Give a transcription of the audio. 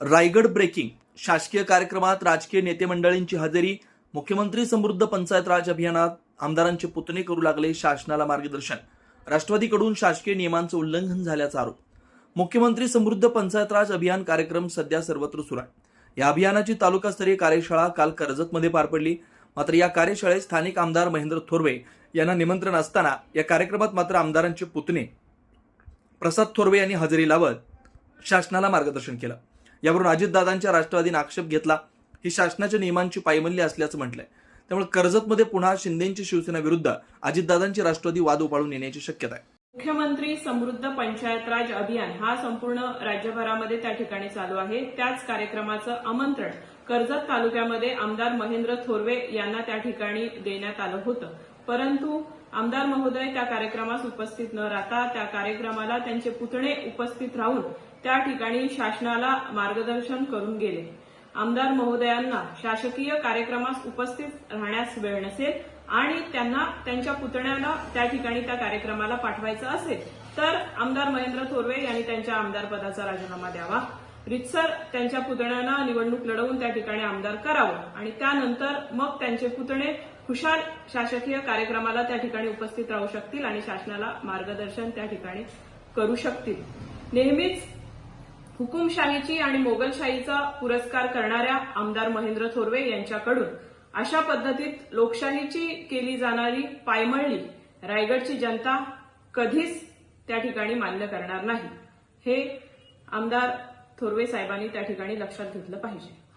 Raigad breaking शासकीय कार्यक्रमात राजकीय नेते मंडळींची हजेरी मुख्यमंत्री समृद्ध पंचायत राज अभियानात आमदारांचे पुतणे करू लागले शासनाला मार्गदर्शन. राष्ट्रवादीकडून शासकीय नियमांचं उल्लंघन झाल्याचा आरोप. मुख्यमंत्री समृद्ध पंचायत राज अभियान कार्यक्रम सध्या सर्वत्र सुरू आहे. या अभियानाची तालुकास्तरीय कार्यशाळा काल कर्जतमध्ये पार पडली. मात्र या कार्यशाळेत स्थानिक आमदार महेंद्र थोरवे यांना निमंत्रण असताना या कार्यक्रमात मात्र आमदारांचे पुतणे प्रसाद थोरवे यांनी हजेरी लावत शासनाला मार्गदर्शन केलं. यावरून अजितदादांच्या राष्ट्रवादीने आक्षेप घेतला. ही शासनाच्या नियमांची पायमल्ली असल्याचं म्हटलंय. त्यामुळे कर्जतमध्ये पुन्हा शिंदेची शिवसेना विरुद्ध अजितदादांची राष्ट्रवादी वाद उपाळून येण्याची शक्यता आहे. मुख्यमंत्री समृद्ध पंचायत राज अभियान हा संपूर्ण राज्यभरामध्ये त्या ठिकाणी चालू आहे. त्याच कार्यक्रमाचं आमंत्रण कर्जत तालुक्यामध्ये आमदार महेंद्र थोरवे यांना त्या ठिकाणी देण्यात आलं होतं. परंतु आमदार महोदय त्या कार्यक्रमास उपस्थित न राहता त्या कार्यक्रमाला त्यांचे पुतणे उपस्थित राहून त्या ठिकाणी शासनाला मार्गदर्शन करून गेले. आमदार महोदयांना शासकीय कार्यक्रमास उपस्थित राहण्यास वेळ नसेल आणि त्यांना त्यांच्या पुतण्याला त्या ठिकाणी त्या कार्यक्रमाला पाठवायचं असेल तर आमदार महेंद्र थोरवे यांनी त्यांच्या आमदार पदाचा राजीनामा द्यावा. रितसर त्यांच्या पुतण्यांना निवडणूक लढवून त्या ठिकाणी आमदार करावं आणि त्यानंतर मग त्यांचे पुतणे खुशाल शासकीय कार्यक्रमाला त्या ठिकाणी उपस्थित राहू शकतील आणि शासनाला मार्गदर्शन त्या ठिकाणी करू शकतील. नेहमीच हुकुमशाहीची आणि मोगलशाहीचा पुरस्कार करणाऱ्या आमदार महेंद्र थोरवे यांच्याकडून अशा पद्धतीत लोकशाहीची केली जाणारी पायमळणी रायगडची जनता कधीच त्या ठिकाणी मान्य करणार नाही. हे आमदार थोरवे साहेबांनी त्या ठिकाणी लक्षात घेतलं पाहिजे.